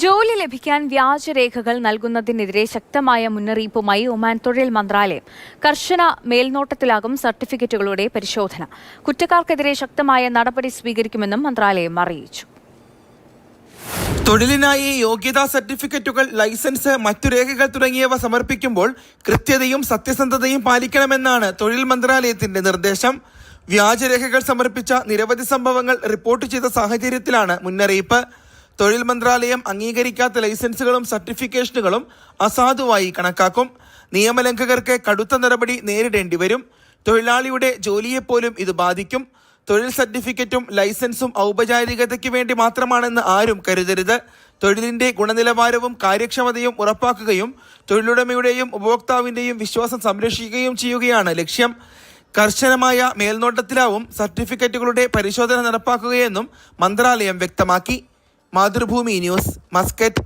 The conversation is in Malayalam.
ജോലി ലഭിക്കാൻ വ്യാജരേഖകൾ നൽകുന്നതിനെതിരെ ശക്തമായ മുന്നറിയിപ്പുമായി ഒമാൻ തൊഴിൽ മന്ത്രാലയം. കർശന മേൽനോട്ടത്തിലാകും സർട്ടിഫിക്കറ്റുകളുടെ പരിശോധന. കുറ്റക്കാർക്കെതിരെ ശക്തമായ നടപടി സ്വീകരിക്കുമെന്നും മന്ത്രാലയം അറിയിച്ചു. തൊഴിലിനായി യോഗ്യതാ സർട്ടിഫിക്കറ്റുകൾ ലൈസൻസ് മറ്റു രേഖകൾ തുടങ്ങിയവ സമർപ്പിക്കുമ്പോൾ കൃത്യതയും സത്യസന്ധതയും പാലിക്കണമെന്നാണ് തൊഴിൽ മന്ത്രാലയത്തിന്റെ നിർദ്ദേശം. വ്യാജരേഖകൾ സമർപ്പിച്ച നിരവധി സംഭവങ്ങൾ റിപ്പോർട്ട് ചെയ്ത സാഹചര്യത്തിലാണ് മുന്നറിയിപ്പ്. തൊഴിൽ മന്ത്രാലയം അംഗീകരിക്കാത്ത ലൈസൻസുകളും സർട്ടിഫിക്കേഷനുകളും അസാധുവായി കണക്കാക്കും. നിയമലംഘകർക്ക് കടുത്ത നടപടി നേരിടേണ്ടി വരും. തൊഴിലാളിയുടെ ജോലിയെപ്പോലും ഇത് ബാധിക്കും. തൊഴിൽ സർട്ടിഫിക്കറ്റും ലൈസൻസും ഔപചാരികതയ്ക്ക് വേണ്ടി മാത്രമാണെന്ന് ആരും കരുതരുത്. തൊഴിലിന്റെ ഗുണനിലവാരവും കാര്യക്ഷമതയും ഉറപ്പാക്കുകയും തൊഴിലുടമയുടെയും ഉപഭോക്താവിന്റെയും വിശ്വാസം സംരക്ഷിക്കുകയും ചെയ്യുകയാണ് ലക്ഷ്യം. കർശനമായ മേൽനോട്ടത്തിലാവും സർട്ടിഫിക്കറ്റുകളുടെ പരിശോധന നടപ്പാക്കുകയെന്നും മന്ത്രാലയം വ്യക്തമാക്കി. Mathrubhumi news Muscat